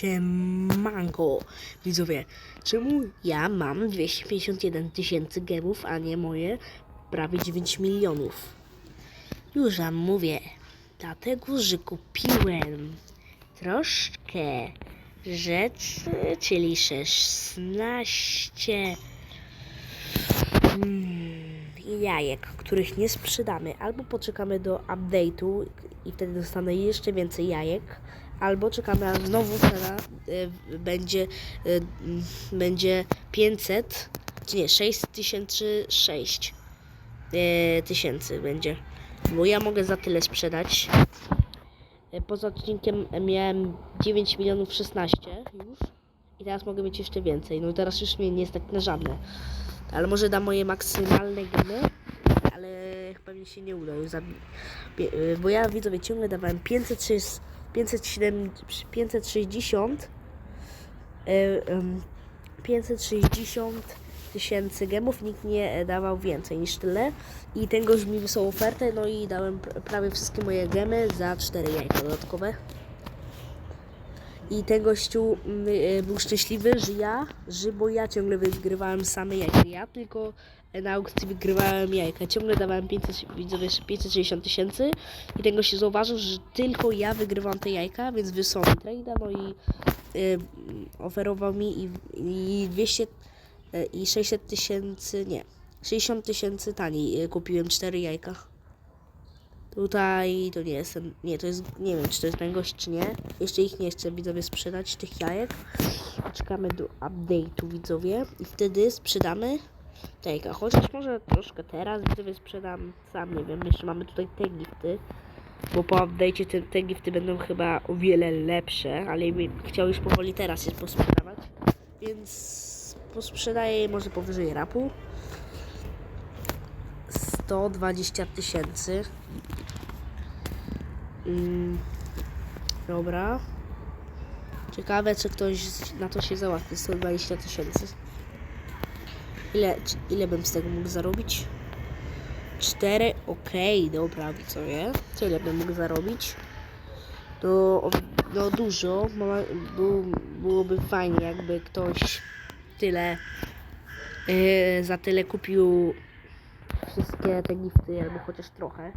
Siemanko, widzowie, czemu ja mam 251 tysięcy gemów, a nie moje prawie 9 milionów? Już wam mówię, dlatego, że kupiłem troszkę rzeczy, czyli 16 mm, jajek, których nie sprzedamy, albo poczekamy do update'u i wtedy dostanę jeszcze więcej jajek, albo czekamy aż znowu cena y, będzie, y, będzie 500, czy nie, 6 tysięcy, 6 y, tysięcy będzie, bo ja mogę za tyle sprzedać. Y, Poza odcinkiem miałem 9 milionów 16 już i teraz mogę mieć jeszcze więcej. No teraz już mnie nie stać na żadne. Ale może da moje maksymalne gemy, ale chyba mi się nie uda y, Bo ja widzowie ciągle dawałem 506, 507, 560 y, ym, 560 tysięcy gemów, nikt nie e, dawał więcej niż tyle i ten mi wysłał ofertę, no i dałem pr- prawie wszystkie moje gemy za 4 jajka dodatkowe. I ten gościu mm, y, był szczęśliwy, że ja, że bo ja ciągle wygrywałem same jajka. Ja tylko na aukcji wygrywałem jajka. Ciągle dawałem 500, widzowie, 560 tysięcy i ten gościu zauważył, że tylko ja wygrywam te jajka, więc wysłał mi trade'a, no i y, oferował mi i, i 200 y, i 600 tysięcy, nie, 60 tysięcy taniej y, kupiłem 4 jajka. Tutaj to nie jest ten, nie, to jest, nie wiem czy to jest ten gość czy nie. Jeszcze ich nie chcę widzowie sprzedać, tych jajek. Czekamy do update'u widzowie i wtedy sprzedamy te jajka. Chociaż może troszkę teraz widzowie sprzedam, sam nie wiem, jeszcze mamy tutaj te gifty. Bo po update'cie te, te gifty będą chyba o wiele lepsze, ale chciał już powoli teraz je posprzedawać. Więc posprzedaję je może powyżej rapu. 120 tysięcy. Mm, dobra. Ciekawe, czy ktoś na to się załatwi. 120 tysięcy. Ile, ile bym z tego mógł zarobić? 4, okej, dobra, widzowie. Tyle bym mógł zarobić. No, no dużo. Byłoby fajnie, jakby ktoś tyle yy, za tyle kupił wszystkie te gifty, albo chociaż trochę.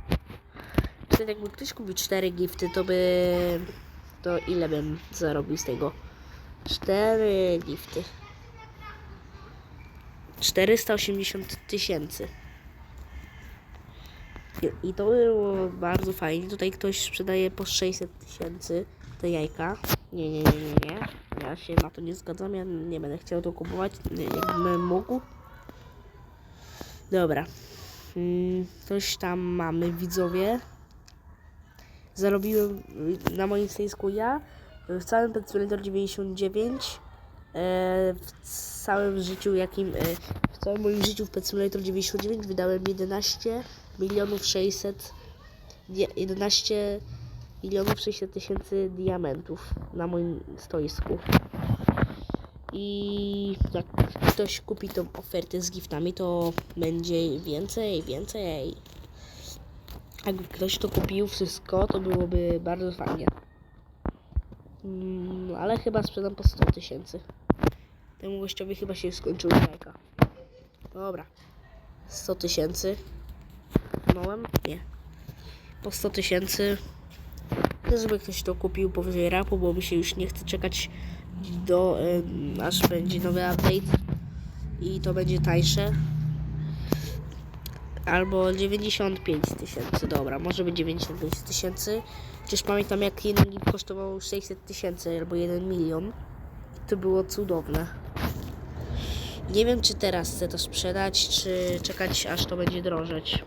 Wtedy jakby ktoś kupił 4 gifty, to by... To ile bym zarobił z tego? 4 gifty. 480 tysięcy. I- to było bardzo fajnie. Tutaj ktoś sprzedaje po 600 tysięcy te jajka. Nie, nie, nie, nie, nie. Ja się na to nie zgadzam. Ja nie będę chciał to kupować. Jakbym mógł. Dobra. Mm, Coś tam mamy, widzowie. Zarobiłem na moim stoisku ja w całym Pet Simulator 99 e, w całym życiu jakim e, w całym moim życiu w Pet Simulator 99 wydałem 11 milionów 600 dia- 11 milionów 600 tysięcy diamentów na moim stoisku. I jak ktoś kupi tą ofertę z giftami to będzie więcej, więcej jakby ktoś to kupił wszystko, to byłoby bardzo fajnie. Mm, ale chyba sprzedam po 100 tysięcy. Temu gościowi chyba się skończyły jajka. Dobra. 100 tysięcy. Małem? Nie. Po 100 tysięcy. Żeby ktoś to kupił powyżej rapu, bo mi się już nie chce czekać do em, aż będzie nowy update i to będzie tańsze. Albo 95 tysięcy, dobra, może być 95 tysięcy. Przecież pamiętam jak jeden gig kosztował 600 tysięcy albo 1 milion. I to było cudowne. Nie wiem czy teraz chcę to sprzedać, czy czekać aż to będzie drożeć.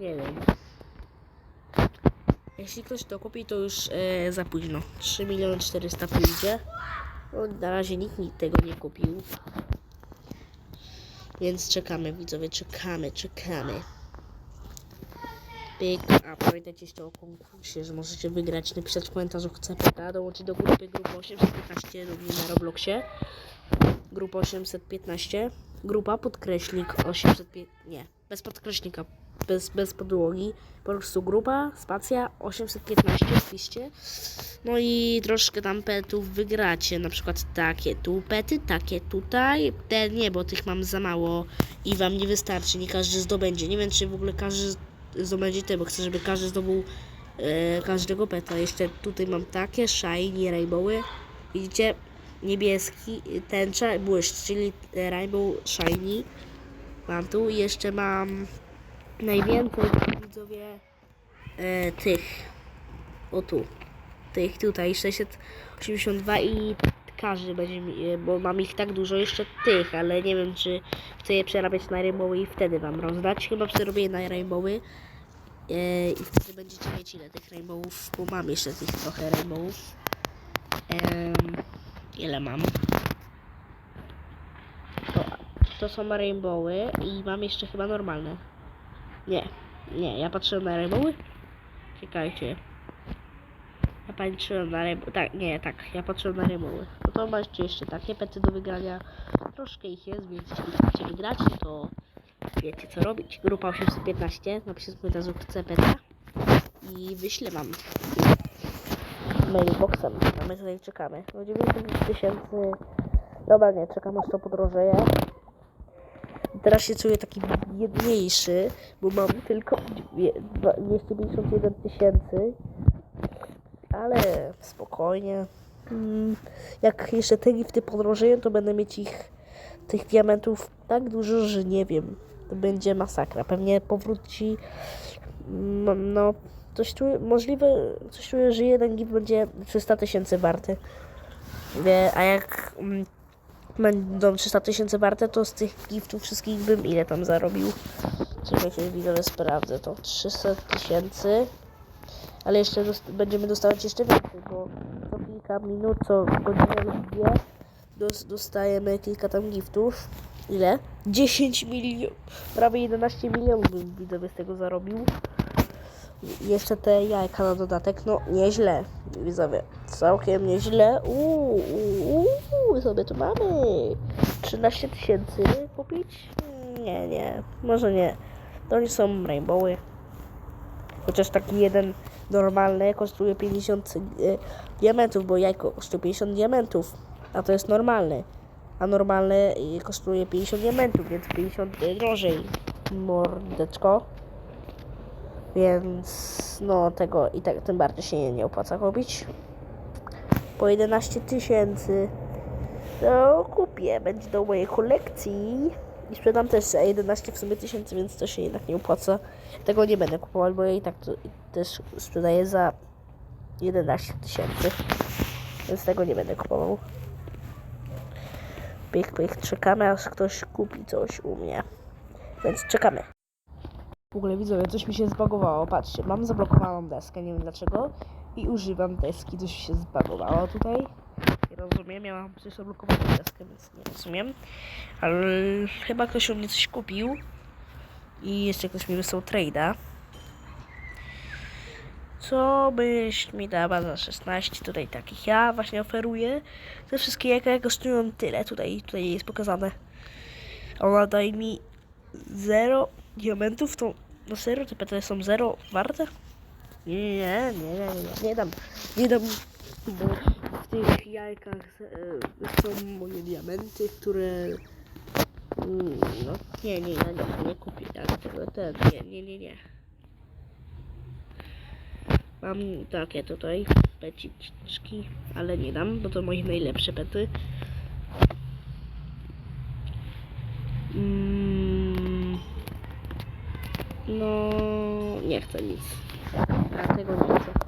Nie wiem. Jeśli ktoś to kupi, to już e, za późno. 3 miliony 400 pójdzie. No, na razie nikt mi tego nie kupił. Więc czekamy, widzowie, czekamy, czekamy. Pyk. A pamiętajcie jeszcze o konkursie, że możecie wygrać. Napisać w komentarzu chcę pyta, dołączyć do grupy grupy 815 również na Robloxie. Grupa 815. Grupa podkreśnik 805. Nie, bez podkreśnika. Bez, bez podłogi. Po prostu grupa, spacja 815 wpiszcie. No i troszkę tam petów wygracie. Na przykład takie tu pety, takie tutaj. Te nie, bo tych mam za mało i wam nie wystarczy. Nie każdy zdobędzie. Nie wiem, czy w ogóle każdy zdobędzie te, bo chcę, żeby każdy zdobył e, każdego peta. Jeszcze tutaj mam takie shiny rainbowy. Widzicie? Niebieski, tęcza, błyszcz, czyli rainbow shiny. Mam tu jeszcze mam najwięcej widzowie e, tych. O tu. Tych tutaj 682 i każdy będzie mi, e, bo mam ich tak dużo jeszcze tych, ale nie wiem czy chcę je przerabiać na rainbowy i wtedy wam rozdać. Chyba przerobię na rainbowy. E, I wtedy będziecie mieć ile tych rainbowów, bo mam jeszcze tych trochę rainbowów. Em, ile mam? To, to są rainbowy i mam jeszcze chyba normalne. Nie, nie, ja patrzyłem na rainbowy. Czekajcie. Ja patrzyłem na rainbow. Tak, nie, tak, ja patrzyłem na rainbowy. No to macie jeszcze takie pety do wygrania. Troszkę ich jest, więc jeśli chcecie wygrać, to wiecie co robić. Grupa 815, napiszcie w komentarzu chcę peta i wyślę wam mailboxem. A my tutaj czekamy. No 900 tysięcy. Dobra, nie, czekamy aż to podrożeje. Teraz się czuję taki biedniejszy, bo mam tylko dwie- dwa- 251 tysięcy. Ale spokojnie. Mm, Jak jeszcze te gifty podrożeją, to będę mieć ich, tych diamentów tak dużo, że nie wiem. To będzie masakra. Pewnie powróci. mm, No, coś możliwe, coś czuję, że jeden gift będzie 300 tysięcy warty. A jak mm, będą 300 tysięcy warte, to z tych giftów wszystkich bym ile tam zarobił? Czekajcie, widzowie, sprawdzę to. 300 tysięcy. Ale jeszcze dost- będziemy dostawać jeszcze więcej, bo co kilka minut, co godzinę lub dwie dos- dostajemy kilka tam giftów. Ile? 10 milionów. Prawie 11 milionów bym widzowie z tego zarobił. Jeszcze te jajka na dodatek, no nieźle, widzowie, całkiem nieźle. Uuu, uuu, uuu, sobie tu mamy 13 tysięcy kupić? Nie, nie, może nie. To nie są rainbowy. Chociaż taki jeden normalny kosztuje 50 e, diamentów, bo jajko kosztuje 50 diamentów, a to jest normalny. A normalny e, kosztuje 50 diamentów, więc 50 drożej. Mordeczko. Więc no tego i tak tym bardziej się nie, nie opłaca kupić. Po 11 tysięcy to kupię, będzie do mojej kolekcji. I sprzedam też za 11 w sumie tysięcy, więc to się jednak nie opłaca. Tego nie będę kupować, bo ja i tak to też sprzedaję za 11 tysięcy. Więc tego nie będę kupował. Pyk, pyk, czekamy aż ktoś kupi coś u mnie. Więc czekamy. W ogóle widzowie, coś mi się zbagowało. Patrzcie, mam zablokowaną deskę, nie wiem dlaczego. I używam deski, coś się zbagowało tutaj. Nie rozumiem, ja mam przecież deskę, więc nie rozumiem. Ale chyba ktoś u mnie coś kupił. I jeszcze ktoś mi wysłał trade'a. Co byś mi dała za 16 tutaj takich? Ja właśnie oferuję. Te wszystkie jajka kosztują tyle. Tutaj, tutaj jest pokazane. Ona daje mi 0 diamentów, to no serio te petry są 0 warte? Nie, nie, nie, nie, nie, nie dam, nie dam, bo tych jajkach e, są moje diamenty, które mm, no, nie, nie, ja nie, nie kupię tego, ten, nie, nie, nie, nie. Mam takie tutaj peciczki, ale nie dam, bo to moje najlepsze pety. Mm, no, nie chcę nic. Ja tego nie chcę.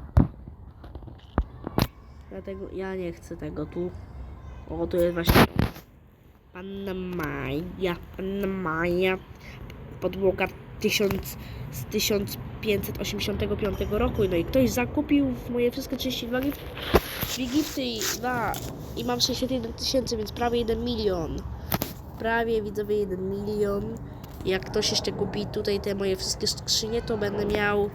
Dlatego ja nie chcę tego tu. O, tu jest właśnie Panna Maja. Panna Maja. Podłoga 1000, z 1585 roku. No i ktoś zakupił moje wszystkie 32 gif- dwie gifty i, dwa, i mam 61 tysięcy, więc prawie 1 milion. Prawie widzowie 1 milion. Jak ktoś jeszcze kupi tutaj te moje wszystkie skrzynie, to będę miał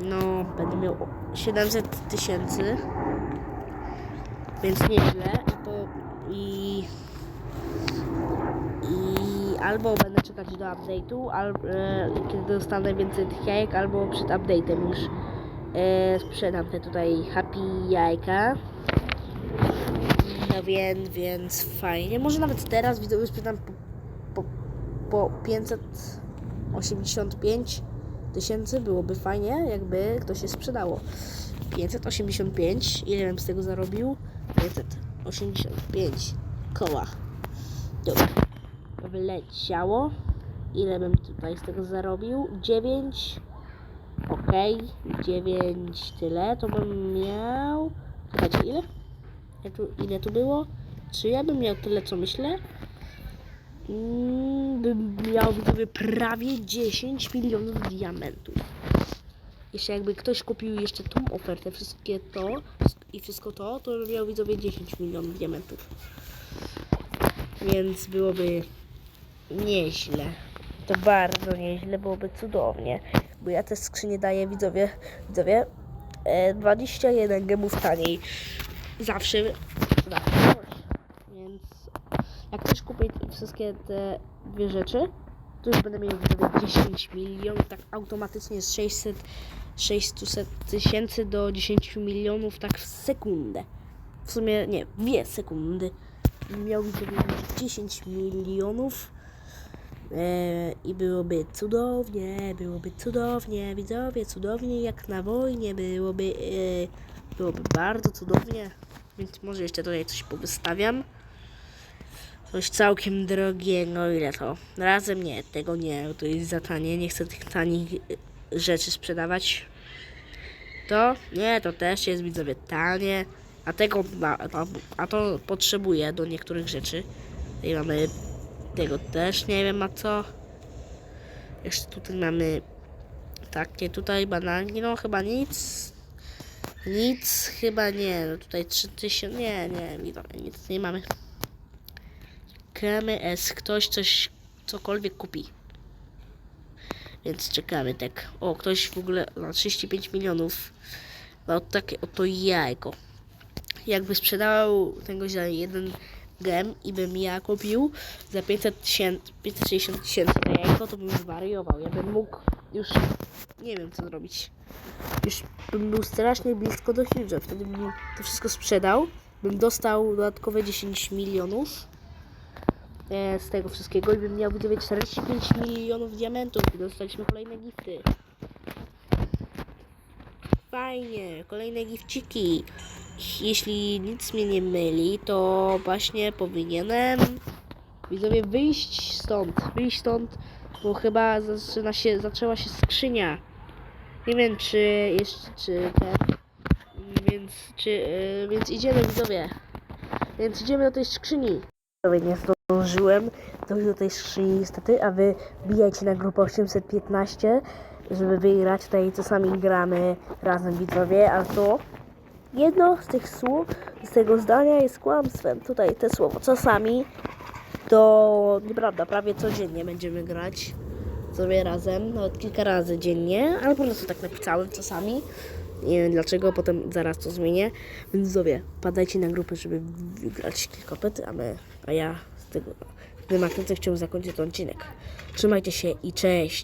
no, będę miał 700 tysięcy. Więc nieźle. I po, i, i, albo będę czekać do update'u, e, kiedy dostanę więcej tych jajek, albo przed update'em już e, sprzedam te tutaj happy jajka. No więc, więc fajnie. Może nawet teraz widzowie sprzedam po, po, po 585 tysięcy. Byłoby fajnie, jakby ktoś się sprzedało. 585. Ile bym z tego zarobił? 585 koła. Dobra. Wyleciało. Ile bym tutaj z tego zarobił? 9. Okej. 9 tyle. To bym miał. Słuchajcie, ile? Ile tu, było? Czy ja bym miał tyle, co myślę? Mm, bym miał prawie 10 milionów diamentów. Jeszcze jakby ktoś kupił jeszcze tą ofertę, wszystkie to i wszystko to, to miał widzowie 10 milionów diamentów. Więc byłoby nieźle. To bardzo nieźle, byłoby cudownie. Bo ja te skrzynie daję widzowie, widzowie e, 21 gemów taniej. Zawsze, zawsze. Więc jak ktoś kupi wszystkie te dwie rzeczy, to już będę miał widzowie 10 milionów, tak automatycznie z 600, 600 tysięcy do 10 milionów, tak w sekundę. W sumie nie, dwie sekundy. Miał widzowie 10 milionów. E, I byłoby cudownie, byłoby cudownie, widzowie, cudownie jak na wojnie, byłoby, e, byłoby bardzo cudownie. Więc może jeszcze tutaj coś powystawiam. Coś całkiem drogiego, ile to? Razem nie, tego nie, to jest za tanie, nie chcę tych tanich e, rzeczy sprzedawać. To? Nie, to też jest widzowie tanie, a tego, a, a, a to potrzebuję do niektórych rzeczy. Tutaj mamy tego też nie wiem a co. Jeszcze tutaj mamy takie tutaj bananki, no chyba nic. Nic chyba nie, no tutaj 3000, nie, nie, widzowie, nic nie mamy. Czekamy, S, ktoś coś, cokolwiek kupi. Więc czekamy, tak. O, ktoś w ogóle na 35 milionów ma takie oto jajko. Jakby sprzedawał tego za jeden gem i bym ja kupił za 500 tysięcy, 560 tysięcy to jajko, to bym zwariował. Ja bym mógł już, nie wiem co zrobić. Już bym był strasznie blisko do Huge'a. Wtedy bym to wszystko sprzedał, bym dostał dodatkowe 10 milionów z tego wszystkiego i bym miał widzowie 45 milionów diamentów i dostaliśmy kolejne gifty. Fajnie, kolejne gifciki. Jeśli nic mnie nie myli, to właśnie powinienem widzowie wyjść stąd, wyjść stąd, bo chyba zaczyna się, zaczęła się skrzynia. Nie wiem czy jeszcze, czy ten, więc, czy, yy, więc idziemy widzowie. Więc idziemy do tej skrzyni. Nie zdążyłem do tej skrzyni niestety, a wy bijajcie na grupę 815, żeby wygrać. Tutaj czasami gramy razem widzowie, a to jedno z tych słów, z tego zdania jest kłamstwem. Tutaj te słowo czasami to nieprawda, prawie codziennie będziemy grać sobie razem, nawet kilka razy dziennie, ale po prostu tak napisałem czasami. Nie wiem dlaczego, potem zaraz to zmienię. Więc widzowie, padajcie na grupę, żeby wygrać kilka pety, a, my, a ja z tego wymaknięcie chciałbym zakończyć ten odcinek. Trzymajcie się i cześć!